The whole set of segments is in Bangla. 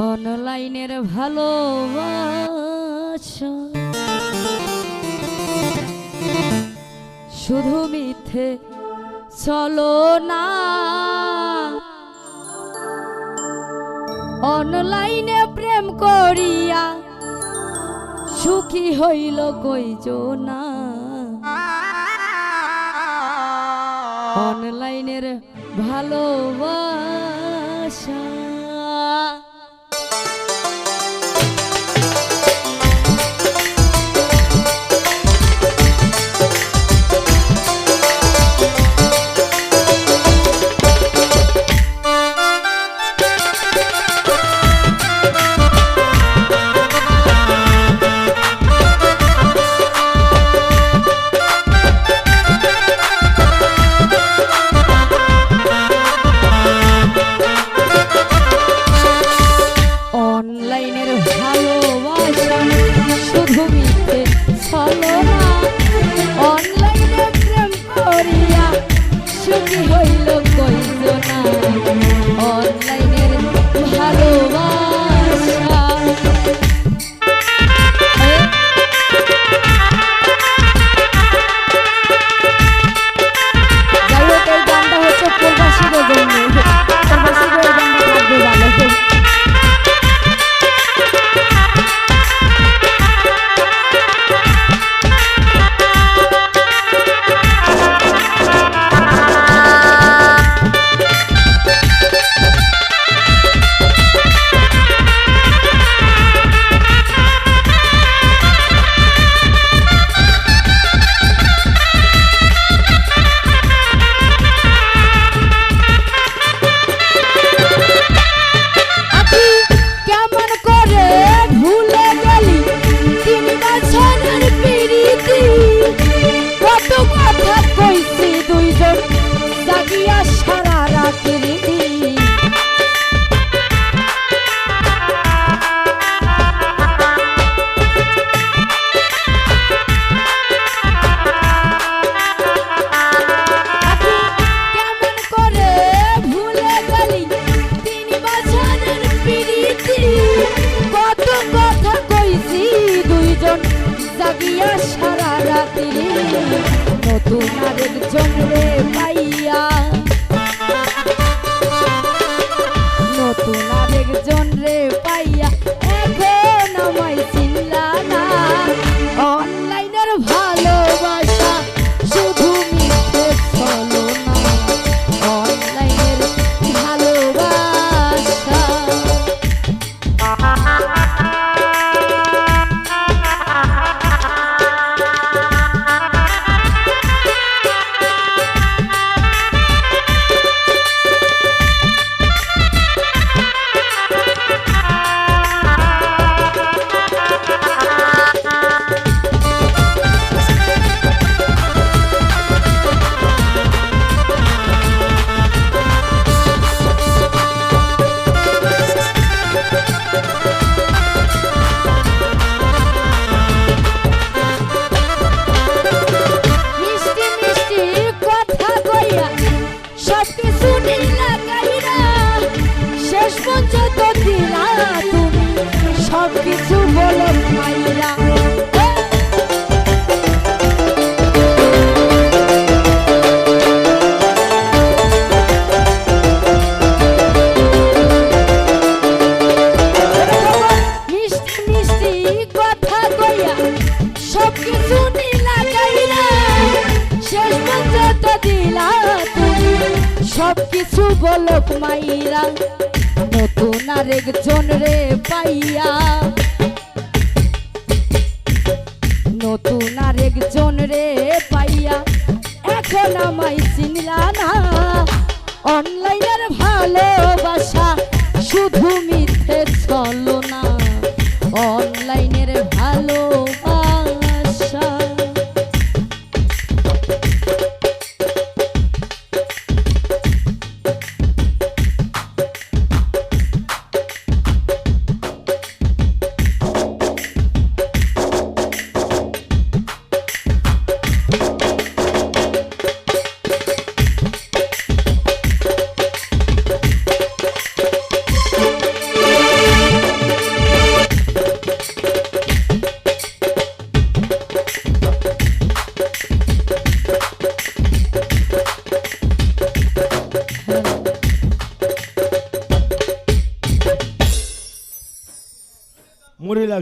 অনলাইনের ভালোবাসা। শুধু মিথ্যে চলো না। অনলাইনে প্রেম করিয়া সুখী হইল কইজ না অনলাইনের ভালোবাস। look what জাগিয়া সারা রাতি নতুন আরেকজন রে পাইয়া সব কিছু বলক মাইরা নতুন আরেকজন রে পাইয়া। নতুন আরেকজন রে পাইয়া। এখন আমায় চিনলা না। অনলাইনের ভালোবাসা শুধু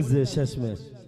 মরে লাগছে শেষমেশ